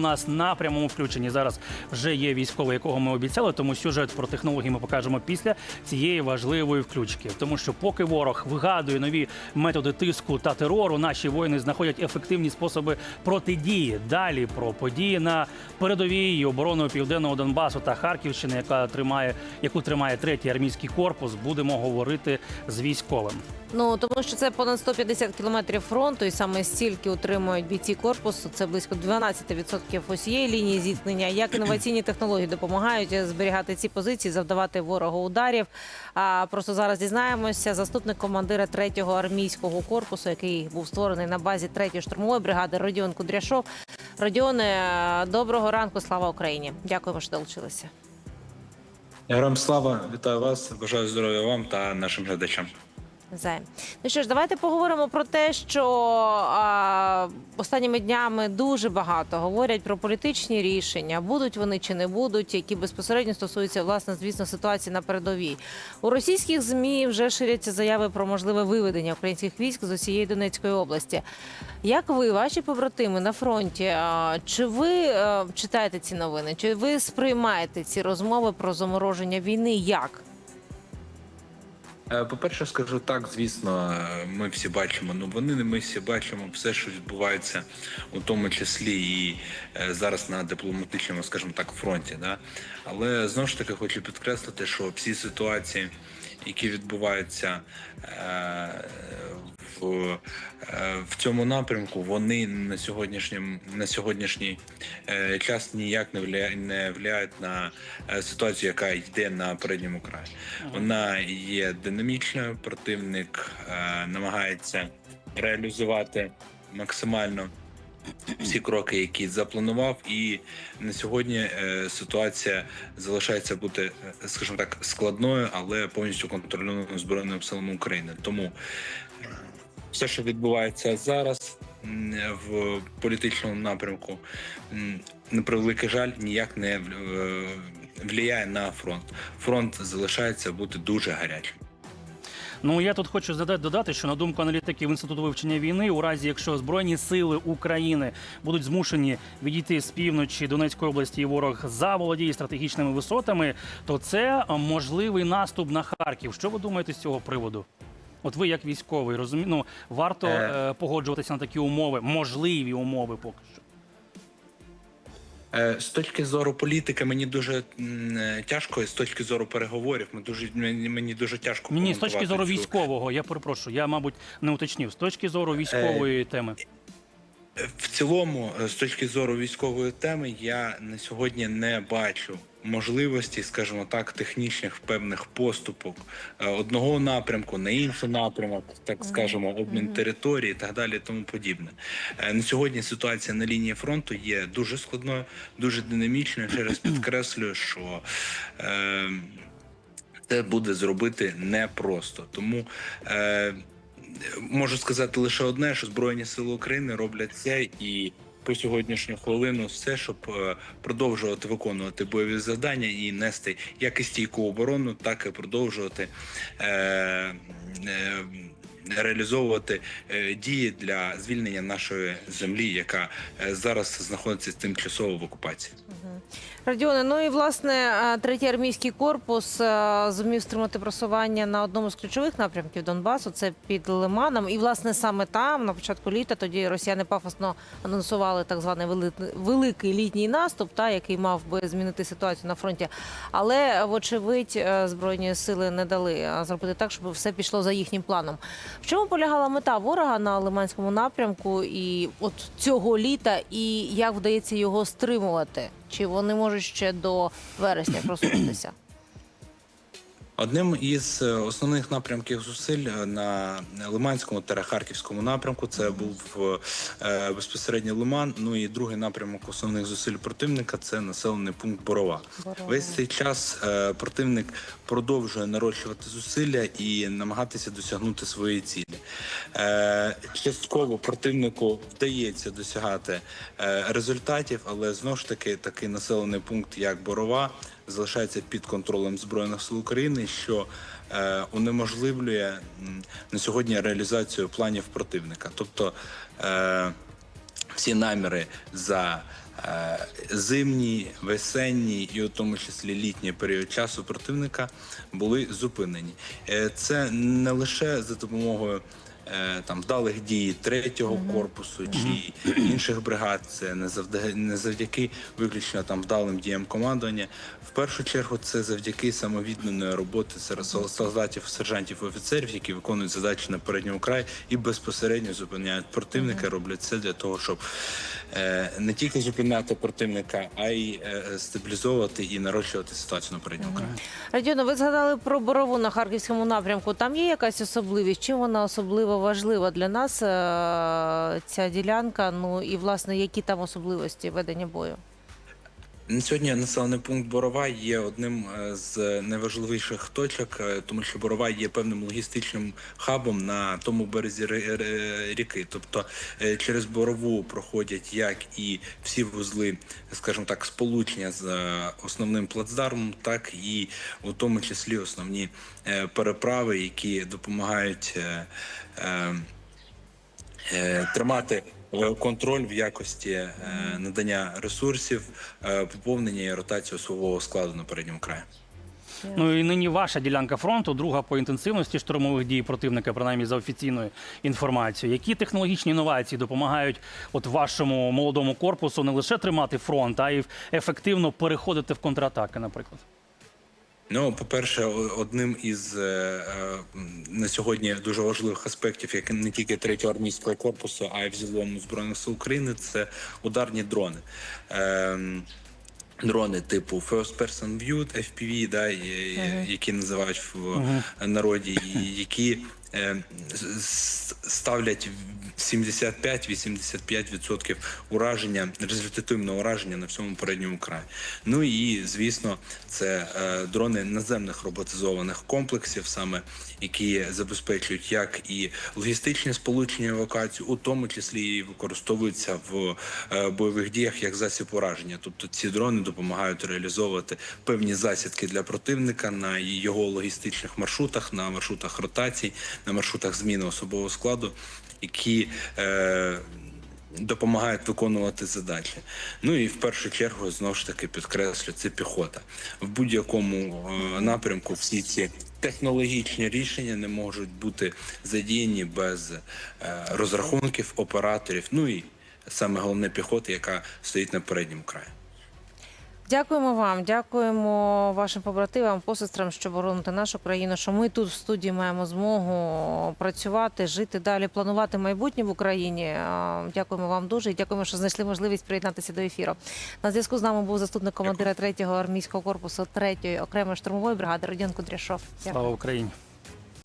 У нас на прямому включенні зараз вже є військовий, якого ми обіцяли. Тому сюжет про технології ми покажемо після цієї важливої включки. Тому що поки ворог вигадує нові методи тиску та терору, наші воїни знаходять ефективні способи протидії. Далі про події на передовій і південного Донбасу та Харківщини, яка тримає, яку тримає третій армійський корпус. Будемо говорити з військовим. Ну тому що це понад 150 кілометрів фронту, і саме стільки утримують бійці корпусу. Це близько 12% усієї лінії зіткнення. Як інноваційні технології допомагають зберігати ці позиції, завдавати ворогу ударів. А просто зараз дізнаємося. Заступник командира 3-го армійського корпусу, який був створений на базі 3-ї штурмової бригади, Родіон Кудряшов. Родіоне, доброго ранку, слава Україні! Дякую, що долучилися. Героям слава, вітаю вас, бажаю здоров'я вам та нашим глядачам. Займ. Ну що ж, давайте поговоримо про те, що а, останніми днями дуже багато говорять про політичні рішення, будуть вони чи не будуть, які безпосередньо стосуються власне, звісно, ситуації на передовій. У російських змі вже ширяться заяви про можливе виведення українських військ з усієї Донецької області. Як ви, ваші побратими на фронті, а, чи ви е, читаєте ці новини? Чи ви сприймаєте ці розмови про замороження війни? Як? Е, По-перше, скажу так, звісно, ми всі бачимо новини, ми всі бачимо все, що відбувається, у тому числі і е, зараз на дипломатичному, скажімо так, фронті. Да? Але знову ж таки хочу підкреслити, що всі ситуації, які відбуваються е, в, е, в цьому напрямку, вони на сьогоднішнім на сьогоднішній е, час ніяк не вля- не впливають на е, ситуацію, яка йде на передньому краї. Вона є динамічною. Противник намагається реалізувати максимально всі кроки, які запланував, і на сьогодні ситуація залишається бути, скажімо так, складною, але повністю контрольованою збройними силами України. Тому все, що відбувається зараз в політичному напрямку, на превеликий жаль, ніяк не е, впливає на фронт. Фронт залишається бути дуже гарячим. Ну я тут хочу задати додати, що на думку аналітиків інституту вивчення війни, у разі якщо збройні сили України будуть змушені відійти з півночі Донецької області, і ворог заволодіє стратегічними висотами, то це можливий наступ на Харків. Що ви думаєте з цього приводу? От ви як військовий розумі... ну, варто Е. е, погоджуватися на такі умови, можливі умови поки що. Е, З точки зору політики мені дуже м, е, тяжко, і з точки зору переговорів ми дуже мені, мені дуже тяжко. Ні, ні, з точки зору цю- військового, я перепрошую, я мабуть не уточнив. З точки зору військової теми. В цілому, е, з точки зору військової теми, я на сьогодні не бачу можливості, скажімо так, технічних певних поступок е, одного напрямку на інший напрямок, так скажемо, обмін території і так далі, і тому подібне. Е, На сьогодні ситуація на лінії фронту є дуже складною, дуже динамічною. Ще раз підкреслюю, що е, це буде зробити непросто. Тому е, можу сказати лише одне, що Збройні Сили України роблять це і. По сьогоднішню хвилину все, щоб е, продовжувати виконувати бойові завдання і нести як і стійку оборону, так і продовжувати е, е, реалізовувати дії для звільнення нашої землі, яка зараз знаходиться тимчасово в окупації. Радіоне, ну і власне е, третій армійський корпус е, зумів стримати просування на одному з ключових напрямків Донбасу. Це під Лиманом. І власне саме там, на початку літа, тоді росіяни пафосно анонсували так званий вели- великий літній наступ, та який мав би змінити ситуацію на фронті. Але вочевидь е, збройні сили не дали зробити так, щоб все пішло за їхнім планом. В чому полягала мета ворога на Лиманському напрямку і от цього літа, і як вдається його стримувати? Чи вони можуть ще до вересня просунутися? Одним із е, основних напрямків зусиль е, на Лиманському та Харківському напрямку це був е, безпосередньо Лиман. Ну і другий напрямок основних зусиль противника це населений пункт Борова. Борова. Весь цей час противник продовжує нарощувати зусилля і намагатися досягнути своєї цілі. Частково противнику вдається досягати результатів, але знову ж таки такий населений пункт, як Борова, залишається під контролем збройних сил України, що е, унеможливлює на сьогодні реалізацію планів противника. Тобто е, всі наміри за е, зимній, весенній і у тому числі літній період часу противника були зупинені. Е, Це не лише за допомогою там вдалих дій третього корпусу чи інших бригад. Це не завдяки, не завдяки виключно там вдалим діям командування. В першу чергу це завдяки самовідданої роботи серед сол- солдатів, сержантів і офіцерів, які виконують задачі на передньому краї і безпосередньо зупиняють противника. Роблять це для того, щоб е, не тільки зупиняти противника, а й е, стабілізовувати і нарощувати ситуацію на передньому краї. Радіоно, ви згадали про борову на харківському напрямку. Там є якась особливість? Чим вона особливо важлива для нас? е, Ця ділянка? Ну і власне, які там особливості ведення бою? Сьогодні населений пункт Борова є одним е, з найважливіших точок, е, тому що Борова є певним логістичним хабом на тому березі ріки. Тобто е, через Борову проходять як і всі вузли, скажімо так, сполучення з основним плацдармом, так і у тому числі основні переправи, які допомагають. тримати контроль в якості е, надання ресурсів, е, поповнення і ротацію свого складу на передньому краї. Ну і нині ваша ділянка фронту, друга по інтенсивності штурмових дій противника, принаймні за офіційною інформацією. Які технологічні інновації допомагають от вашому молодому корпусу не лише тримати фронт, а й ефективно переходити в контратаки, наприклад? Ну, по-перше, одним із е, е, на сьогодні дуже важливих аспектів, як не тільки третього армійського корпусу, а й в цілому збройних сил України, це ударні дрони. Ем, Дрони типу First Person View, FPV, да, які називають в народі, і які ставлять 75-85% ураження, результативного ураження на всьому передньому краї. Ну і звісно, це е, дрони наземних роботизованих комплексів, саме які забезпечують як і логістичні сполучення евакуацію, у тому числі і використовуються в е, бойових діях як засіб ураження. Тобто ці дрони допомагають реалізовувати певні засідки для противника на його логістичних маршрутах, на маршрутах ротацій, на маршрутах зміни особового складу, які е, допомагають виконувати задачі. Ну і в першу чергу знову ж таки підкреслю, це піхота. В будь-якому е, напрямку всі ці технологічні рішення не можуть бути задіяні без е, розрахунків операторів. Ну і саме головне піхоти, яка стоїть на передньому краї. Дякуємо вам, дякуємо вашим побратимам, посестрам, що бороните нашу країну. Що ми тут в студії маємо змогу працювати, жити далі, планувати майбутнє в Україні. Дякуємо вам дуже і дякуємо, що знайшли можливість приєднатися до ефіру. На зв'язку з нами був заступник командира 3-го армійського корпусу 3-ї окремої штурмової бригади Родіон Кудряшов. Дякую. Слава Україні!